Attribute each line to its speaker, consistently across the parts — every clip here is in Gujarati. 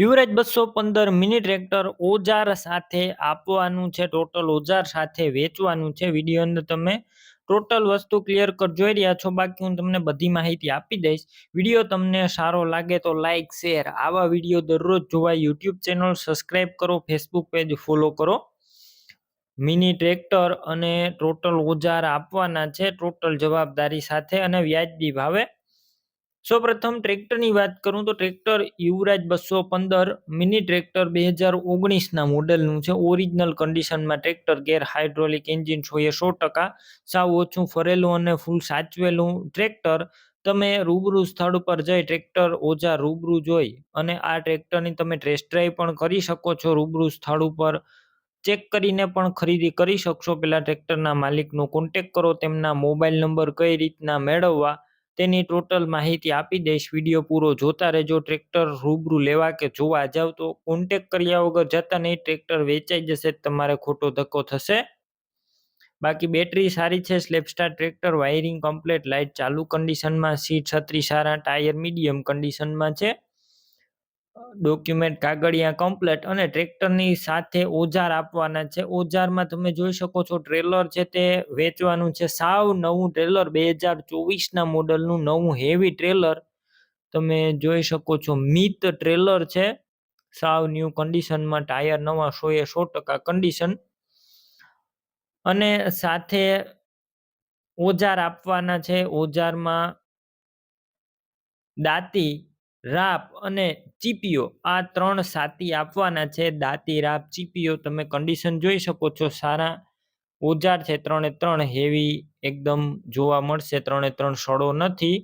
Speaker 1: યુવરાજ બસો પંદર મિની ટ્રેક્ટર ઓજાર સાથે આપવાનું છે, ટોટલ ઓજાર સાથે વેચવાનું છે. વીડિયો અંદર તમે ટોટલ વસ્તુ ક્લિયર કર, જોઈ રહ્યા છો. બાકી હું તમને બધી માહિતી આપી દઈશ. વીડિયો તમને સારો લાગે તો લાઇક શેર આવા વીડિયો દરરોજ જોવા યુટ્યુબ ચેનલ સબસ્ક્રાઈબ કરો, ફેસબુક પેજ ફોલો કરો. મિની ટ્રેક્ટર અને ટોટલ ઓજાર આપવાના છે, ટોટલ જવાબદારી સાથે અને વ્યાજબી ભાવે સૌપ્રથમ ટ્રેક્ટરની વાત કરું તો ટ્રેક્ટર યુવરાજ બસો પંદર, મિની ટ્રેક્ટર બે હજાર ઓગણીસના મોડેલનું છે. ઓરિજિનલ કન્ડિશનમાં ટ્રેક્ટર ગેર હાઇડ્રોલિક એન્જિન છો. એ સો ટકા સાવ ઓછું ફરેલું અને ફૂલ સાચવેલું ટ્રેક્ટર. તમે રૂબરૂ સ્થળ પર જઈ ટ્રેક્ટર ઓજા રૂબરૂ જોઈ અને આ ટ્રેક્ટરની તમે ટેસ્ટ ડ્રાઈવ પણ કરી શકો છો. રૂબરૂ સ્થળ ઉપર ચેક કરીને પણ ખરીદી કરી શકશો. પેલા ટ્રેક્ટરના માલિકનો કોન્ટેક કરો. તેમના મોબાઈલ નંબર કઈ રીતના મેળવવા તેની ટોટલ માહિતી આપી દઈશ. વીડિયો પૂરો જોતા રહેજો. ટ્રેક્ટર રૂબરૂ લેવા કે જોવા જાવ તો કોન્ટેક કર્યા વગર જતા નહીં. ટ્રેક્ટર વેચાઈ જશે, તમારે ખોટો ધક્કો થશે. બાકી બેટરી સારી છે self starter tractor wiring complete light ચાલુ કન્ડિશનમાં સીટ છત્રી સારા ટાયર મીડિયમ કન્ડિશનમાં છે. ડોક્યુમેન્ટ કાગળિયા કમ્પ્લેટ અને ટ્રેક્ટરની સાથે ઓજાર આપવાના છે. ઓજારમાં તમે જોઈ શકો છો ટ્રેલર છે તે વેચવાનું છે. સાવ નવું ટ્રેલર બે હજાર ચોવીસના મોડલનું નવું હેવી ટ્રેલર તમે જોઈ શકો છો મિત ટ્રેલર છે. સાવ ન્યૂ કન્ડિશનમાં ટાયર નવા સો એ સો ટકા કન્ડિશન અને સાથે ઓજાર આપવાના છે. ઓજારમાં દાંતી રાપ અને ચીપીઓ આ ત્રણ સાતી આપવાના છે. દાંતી, રાપ ચીપીઓ તમે કન્ડિશન જોઈ શકો છો. સારા ઓજાર છે. ત્રણે ત્રણ હેવી એકદમ જોવા મળશે. ત્રણે ત્રણ સડો નથી.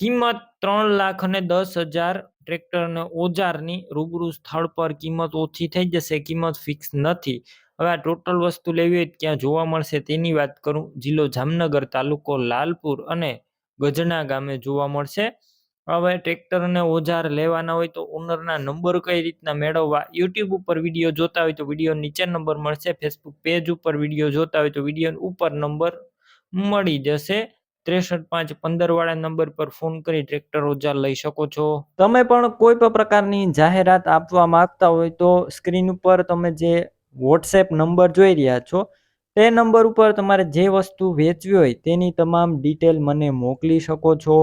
Speaker 1: કિંમત ત્રણ લાખ અને દસ હજાર ટ્રેક્ટર અને ઓજારની રૂબરૂ સ્થળ પર કિંમત ઓછી થઈ જશે. કિંમત ફિક્સ નથી. હવે આ ટોટલ વસ્તુ લેવી હોય ક્યાં જોવા મળશે તેની વાત કરું. જિલ્લો જામનગર તાલુકો લાલપુર અને ગજના ગામે જોવા મળશે. હવે ટ્રેક્ટર અને ઓજાર લેવાના હોય તો ઓનરના નંબર કઈ રીતના મેળવવા? યુટ્યુબ ઉપર વીડિયો જોતા હોય તો વીડિયો નીચે નંબર મળશે. ફેસબુક પેજ ઉપર વીડિયો જોતા હોય તો વીડિયો ઉપર નંબર મળી જશે. ત્રેસઠ પાંચ પંદર વાળા નંબર પર ફોન કરી ટ્રેક્ટર ઓજાર લઈ શકો છો. તમે પણ કોઈ પણ પ્રકારની જાહેરાત આપવા માંગતા હોય તો સ્ક્રીન ઉપર તમે જે વોટ્સએપ નંબર જોઈ રહ્યા છો, તે નંબર ઉપર તમારે જે વસ્તુ વેચવી હોય તેની તમામ ડિટેલ મને મોકલી શકો છો.